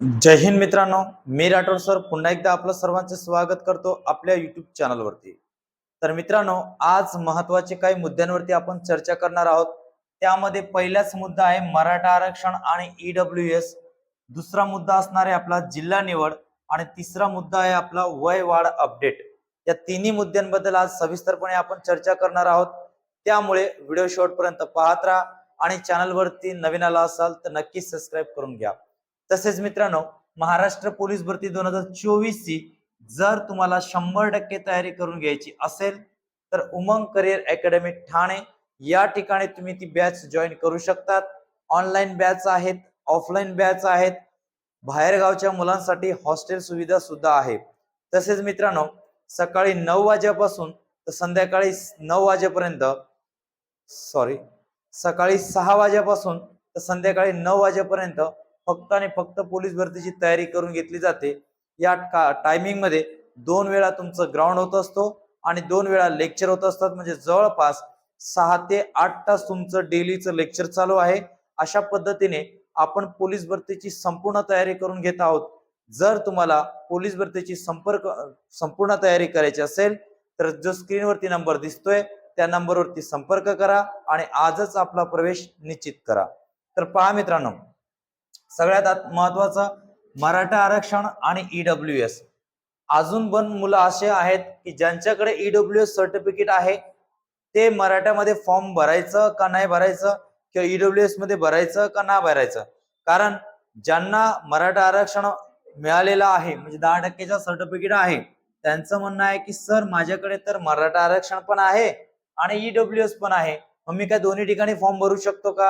जय हिंद मित्रांनो मी राठोड सर पुन्हा एकदा आपलं सर्वांचे स्वागत करतो आपल्या युट्यूब चॅनलवरती तर मित्रांनो आज महत्त्वाचे काही मुद्द्यांवरती आपण चर्चा करणार आहोत. त्यामध्ये पहिलाच मुद्दा आहे मराठा आरक्षण आणि ईडब्ल्यू एस दुसरा मुद्दा असणार आहे आपला जिल्हा निवड आणि तिसरा मुद्दा आहे आपला वय वाढ अपडेट या तिन्ही मुद्द्यांबद्दल आज सविस्तरपणे आपण चर्चा करणार आहोत. त्यामुळे व्हिडिओ शेवटपर्यंत पाहत राहा आणि चॅनलवरती नवीन आला असाल तर नक्कीच सबस्क्राईब करून घ्या. तसेच मित्रांनो महाराष्ट्र पोलीस भरती दोन हजार चोवीस ची जर तुम्हाला शंभर टक्के तयारी करून घ्यायची असेल तर उमंग करिअर अकॅडमी ठाणे या ठिकाणी तुम्ही ती बॅच जॉईन करू शकतात. ऑनलाईन बॅच आहेत ऑफलाईन बॅच आहेत बाहेरगावच्या मुलांसाठी हॉस्टेल सुविधा सुद्धा आहे. तसेच मित्रांनो सकाळी नऊ वाजेपासून तर संध्याकाळी नऊ वाजेपर्यंत सॉरी सकाळी सहा वाजेपासून तर संध्याकाळी नऊ वाजेपर्यंत फक्त आणि फक्त पोलीस भरतीची तयारी करून घेतली जाते. या टायमिंगमध्ये दोन वेळा तुमचं ग्राउंड होत असतो आणि दोन वेळा लेक्चर होत असतात. म्हणजे जवळपास सहा ते आठ तास तुमचं डेलीचं लेक्चर चालू आहे. अशा पद्धतीने आपण पोलीस भरतीची संपूर्ण तयारी करून घेत आहोत. जर तुम्हाला पोलीस भरतीची संपर्क संपूर्ण तयारी करायची असेल तर जो स्क्रीनवरती नंबर दिसतोय त्या नंबरवरती संपर्क करा आणि आजच आपला प्रवेश निश्चित करा. तर पहा मित्रांनो सगळ्यात आत महत्वाचं मराठा आरक्षण आणि ईडब्ल्यू एस अजून पण मुलं असे आहेत की ज्यांच्याकडे ईडब्ल्यू एस सर्टिफिकेट आहे ते मराठ्यामध्ये फॉर्म भरायचं का नाही भरायचं किंवा ईडब्ल्यू एसमध्ये भरायचं का नाही भरायचं. कारण ज्यांना मराठा आरक्षण मिळालेलं आहे म्हणजे दहा टक्केचा सर्टिफिकेट आहे त्यांचं म्हणणं आहे की सर माझ्याकडे तर मराठा आरक्षण पण आहे आणि ईडब्ल्यू एस पण आहे. मग मी काय दोन्ही ठिकाणी फॉर्म भरू शकतो का?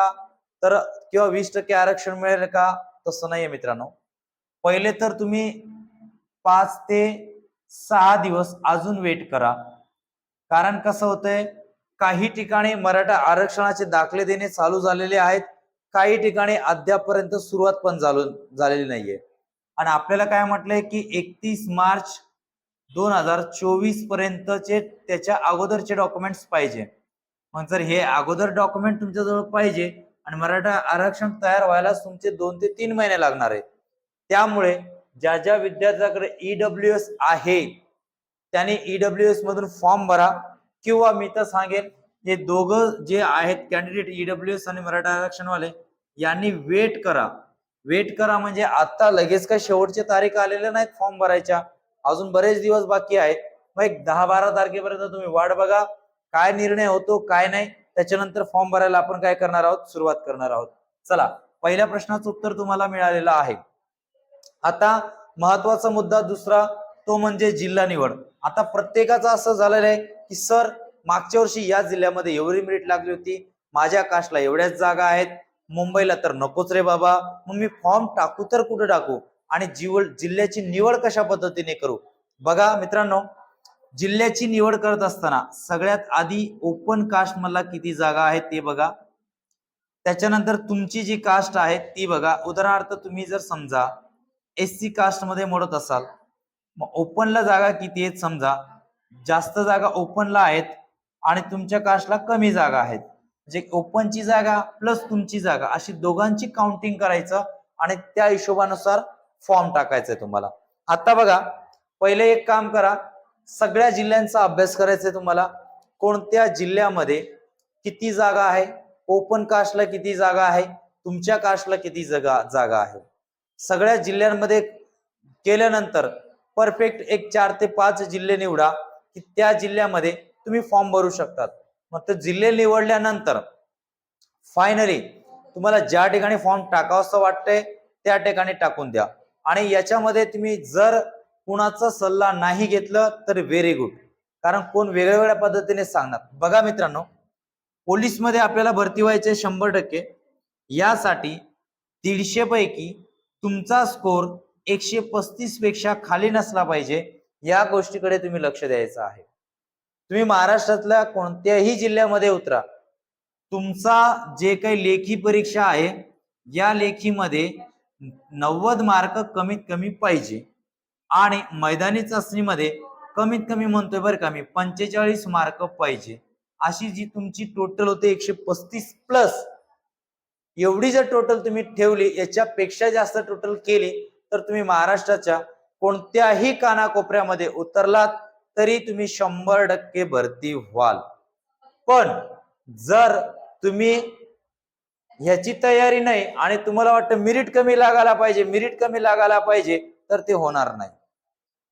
तर किंवा वीस टक्के आरक्षण मिळेल का? तसं नाहीये मित्रांनो. पहिले तर तुम्ही पाच ते सहा दिवस अजून वेट करा. कारण कसं होतंय? काही ठिकाणी मराठा आरक्षणाचे दाखले देणे चालू झालेले आहेत. काही ठिकाणी अद्यापर्यंत सुरुवात पण झालो झालेली नाहीये. आणि आपल्याला काय म्हटलंय की एकतीस मार्च दोन हजार चोवीस पर्यंतचे त्याच्या अगोदरचे डॉक्युमेंट्स पाहिजे. मग जर हे अगोदर डॉक्युमेंट तुमच्याजवळ पाहिजे आणि मराठा आरक्षण तयार व्हायला तुमचे दोन ते तीन महिने लागणार आहेत त्यामुळे ज्या ज्या विद्यार्थ्याकडे ईडब्ल्यू एस आहे त्याने ईडब्ल्यू एस मधून फॉर्म भरा. किंवा मी तर सांगेन हे दोघं जे आहेत कॅन्डिडेट ईडब्ल्यू एस आणि मराठा आरक्षणवाले यांनी वेट करा. वेट करा म्हणजे आता लगेच काय शेवटची तारीख आलेल्या नाहीत फॉर्म भरायच्या. अजून बरेच दिवस बाकी आहेत. मग एक दहा बारा तारखेपर्यंत तुम्ही वाट बघा. काय निर्णय होतो काय नाही. त्याच्यानंतर फॉर्म भरायला आपण काय करणार आहोत? सुरुवात करणार आहोत. चला पहिल्या प्रश्नाचं उत्तर तुम्हाला मिळालेलं आहे. आता महत्त्वाचा मुद्दा दुसरा तो म्हणजे जिल्हा निवड. आता प्रत्येकाचं असं झालेलं आहे की सर मागच्या वर्षी या जिल्ह्यामध्ये एवढी मेरिट लागली होती. माझ्या कास्टला एवढ्याच जागा आहेत. मुंबईला तर नकोच रे बाबा. मग मी फॉर्म टाकू तर कुठे टाकू? आणि जीवळ जिल्ह्याची निवड कशा पद्धतीने करू? बघा मित्रांनो जिल्ह्याची निवड करत असताना सगळ्यात आधी ओपन कास्ट मला किती जागा आहेत ते बघा. त्याच्यानंतर तुमची जी कास्ट आहे ती बघा. उदाहरणार्थ तुम्ही जर समजा एस सी कास्टमध्ये मोडत असाल मग ओपनला जागा किती आहेत समजा? जास्त जागा ओपनला आहेत आणि तुमच्या कास्टला कमी जागा आहेत. म्हणजे ओपनची जागा प्लस तुमची जागा अशी दोघांची काउंटिंग करायचं आणि त्या हिशोबानुसार फॉर्म टाकायचंय तुम्हाला. आता बघा पहिले एक काम करा. सगळ्या जिल्ह्यांचा अभ्यास करायचा आहे तुम्हाला. कोणत्या जिल्ह्यामध्ये किती जागा आहे? ओपन कास्टला किती जागा आहे? तुमच्या कास्टला किती जागा जागा आहे? सगळ्या जिल्ह्यांमध्ये केल्यानंतर परफेक्ट एक चार ते पाच जिल्हे निवडा की त्या जिल्ह्यामध्ये तुम्ही फॉर्म भरू शकतात. मग ते जिल्हे निवडल्यानंतर फायनली तुम्हाला ज्या ठिकाणी फॉर्म टाकावंसं वाटतंय त्या ठिकाणी टाकून द्या. आणि याच्यामध्ये तुम्ही जर कुणाचा सल्ला नाही घेतलं तर व्हेरी गुड कारण कोण वेगळ्या वेगळ्या पद्धतीने सांगणार? बघा मित्रांनो पोलीसमध्ये आपल्याला भरती व्हायचे शंभर टक्के. यासाठी दीडशे पैकी तुमचा स्कोर एकशे पस्तीसपेक्षा खाली नसला पाहिजे. या गोष्टीकडे तुम्ही लक्ष द्यायचं आहे. तुम्ही महाराष्ट्रातल्या कोणत्याही जिल्ह्यामध्ये उतरा. तुमचा जे काही लेखी परीक्षा आहे या लेखीमध्ये नव्वद मार्क कमीत कमी पाहिजे. आणि मैदानी चाचणीमध्ये कमीत कमी म्हणतोय बरं का मी पंचेचाळीस मार्क पाहिजे. अशी जी तुमची टोटल होते एकशे पस्तीस प्लस एवढी जर टोटल तुम्ही ठेवली याच्यापेक्षा जास्त टोटल केली तर तुम्ही महाराष्ट्राच्या कोणत्याही कानाकोपऱ्यामध्ये उतरलात तरी तुम्ही शंभर टक्के भरती व्हाल. पण जर तुम्ही ह्याची तयारी नाही आणि तुम्हाला वाटतं मिरिट कमी लागायला पाहिजे मिरिट कमी लागायला पाहिजे तर ते होणार नाही.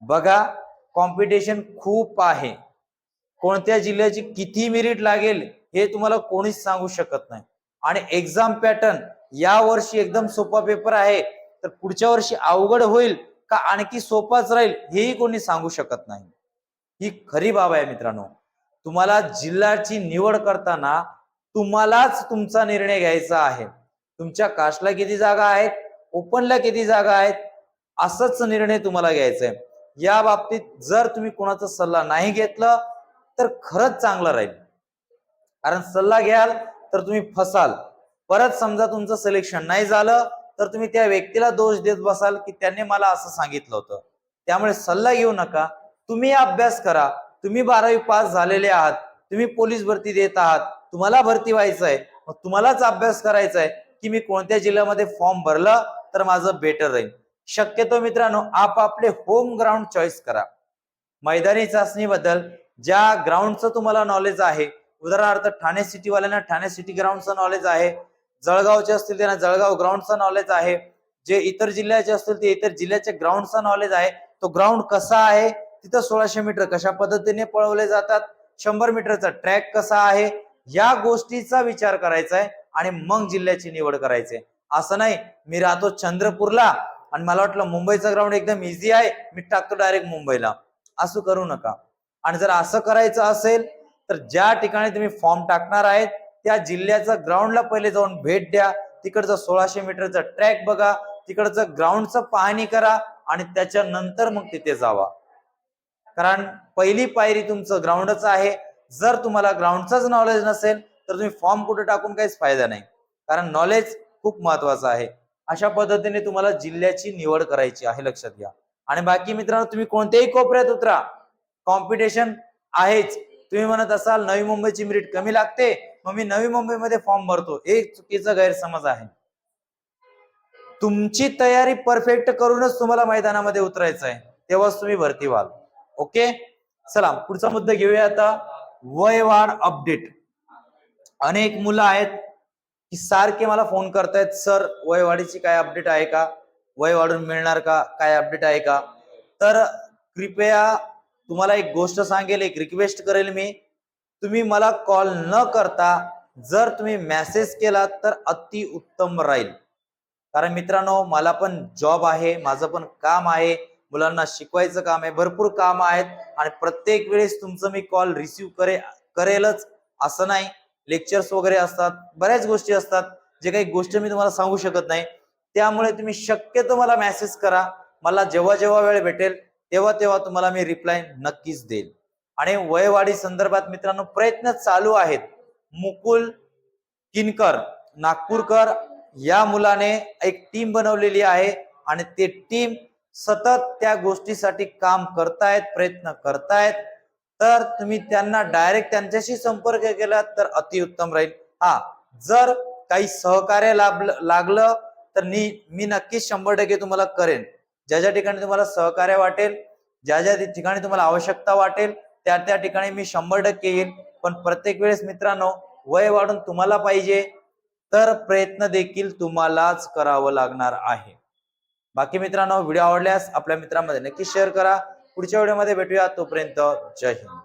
बघा कॉम्पिटिशन खूप आहे. कोणत्या जिल्ह्याची किती मिरिट लागेल हे तुम्हाला कोणीच सांगू शकत नाही. आणि एक्झाम पॅटर्न या वर्षी एकदम सोपा पेपर आहे. तर पुढच्या वर्षी अवघड होईल का आणखी सोपाच राहील हेही कोणी सांगू शकत नाही. ही खरी बाब आहे मित्रांनो. तुम्हाला जिल्ह्याची निवड करताना तुम्हालाच तुमचा निर्णय घ्यायचा आहे. तुमच्या कास्टला किती जागा आहेत ओपनला किती जागा आहेत असंच निर्णय तुम्हाला घ्यायचा आहे या बाबतीत जर तुम्ही कोणाचा सल्ला नाही घेतला तर खरंच चांगलं राहील. कारण सल्ला घ्याल तर तुम्ही फसाल. परत समजा तुमचं सिलेक्शन नाही झालं तर तुम्ही त्या व्यक्तीला दोष देत बसाल की त्यांनी मला असं सांगितलं होतं. त्यामुळे सल्ला घेऊ नका. तुम्ही अभ्यास करा. तुम्ही बारावी पास झालेले आहात. तुम्ही पोलीस भरती देत आहात. तुम्हाला भरती व्हायचं आहे. मग तुम्हालाच अभ्यास करायचा आहे की मी कोणत्या जिल्ह्यामध्ये फॉर्म भरला तर माझं बेटर राहील. शक्यतो मित्रांनो आपापले होम ग्राउंड चॉईस करा. मैदानी चाचणीबद्दल ज्या ग्राउंडचं तुम्हाला नॉलेज आहे उदाहरणार्थ ठाणे सिटीवाल्यांना ठाणे सिटी ग्राउंडचं नॉलेज आहे जळगावचे असतील त्यांना जळगाव ग्राउंडचं नॉलेज आहे जे इतर जिल्ह्याचे असतील ते इतर जिल्ह्याच्या ग्राउंडचा नॉलेज आहे तो ग्राउंड कसा आहे तिथं सोळाशे मीटर कशा पद्धतीने पळवले जातात शंभर मीटरचा ट्रॅक कसा आहे या गोष्टीचा विचार करायचा आहे आणि मग जिल्ह्याची निवड करायची आहे. असं नाही मी राहतो चंद्रपूरला आणि मला वाटलं मुंबईचा ग्राउंड एकदम इझी आहे. मी टाकतो डायरेक्ट मुंबईला. असं करू नका. आणि जर असं करायचं असेल तर ज्या ठिकाणी तुम्ही फॉर्म टाकणार आहेत त्या जिल्ह्याचा ग्राउंडला पहिले जाऊन भेट द्या. तिकडचं सोळाशे मीटरचा ट्रॅक बघा. तिकडचं ग्राउंडचं पाहणी करा आणि त्याच्यानंतर मग तिथे जावा. कारण पहिली पायरी तुमचं ग्राउंडच आहे. जर तुम्हाला ग्राउंडचंच नॉलेज नसेल तर तुम्ही फॉर्म कुठे टाकून काहीच फायदा नाही. कारण नॉलेज खूप महत्वाचं आहे. अशा पद्धतीने तुम्हाला जिल्ह्याची निवड करायची आहे लक्षात घ्या. आणि बाकी मित्रांनो तुम्ही कोणत्याही कोपऱ्यात उतरा. कॉम्पिटिशन आहेच. तुम्ही म्हणत असाल नवी मुंबईची मिरिट कमी लागते. मग मी नवी मुंबईमध्ये फॉर्म भरतो. एक चुकीचा गैरसमज आहे. तुमची तयारी परफेक्ट करूनच तुम्हाला मैदानामध्ये उतरायचं आहे. तेव्हाच तुम्ही भरती व्हाल. ओके चला पुढचा मुद्दा घेऊया आता. वयवाढ अपडेट अनेक मुलं आहेत. की सारखे मला फोन करतायत सर वयवाढीची काय अपडेट आहे का? वय वाढून मिळणार का? काय अपडेट आहे का? तर कृपया तुम्हाला एक गोष्ट सांगेल एक रिक्वेस्ट करेल मी. तुम्ही मला कॉल न करता जर तुम्ही मेसेज केला तर अति उत्तम राहील. कारण मित्रांनो मला पण जॉब आहे माझं पण काम आहे. मुलांना शिकवायचं काम आहे भरपूर काम आहेत. आणि प्रत्येक वेळेस तुमचं मी कॉल रिसिव्ह करे करेलच. असं नाही. लेक्चर्स वगैरे असतात बऱ्याच गोष्टी असतात जे काही गोष्ट मी तुम्हाला सांगू शकत नाही. त्यामुळे तुम्ही शक्यतो मला मेसेज करा. मला जेव्हा जेव्हा वेळ भेटेल तेव्हा तेव्हा तुम्हाला मी रिप्लाय नक्कीच देईल. आणि वयवाढी संदर्भात मित्रांनो प्रयत्न चालू आहेत. मुकुल किनकर नागपूरकर या मुलाने एक टीम बनवलेली आहे आणि ते टीम सतत त्या गोष्टीसाठी काम करतायत प्रयत्न करतायत. तर तुम्ही त्यांना डायरेक्ट त्यांच्याशी संपर्क केला तर अतिउत्तम राहील. हा जर काही सहकार्य लाभ लागलं तर मी मी नक्कीच शंभर टक्के तुम्हाला करेन. ज्या ज्या ठिकाणी तुम्हाला सहकार्य वाटेल ज्या ज्या ठिकाणी तुम्हाला आवश्यकता वाटेल त्या त्या ठिकाणी मी शंभर टक्के येईल पण प्रत्येक वेळेस मित्रांनो वय वाढून तुम्हाला पाहिजे तर प्रयत्न देखील तुम्हालाच करावं लागणार आहे. बाकी मित्रांनो व्हिडिओ आवडल्यास आपल्या मित्रांमध्ये नक्की शेअर करा. पुढच्या व्हिडिओमध्ये भेटूया. तोपर्यंत जय हिंद.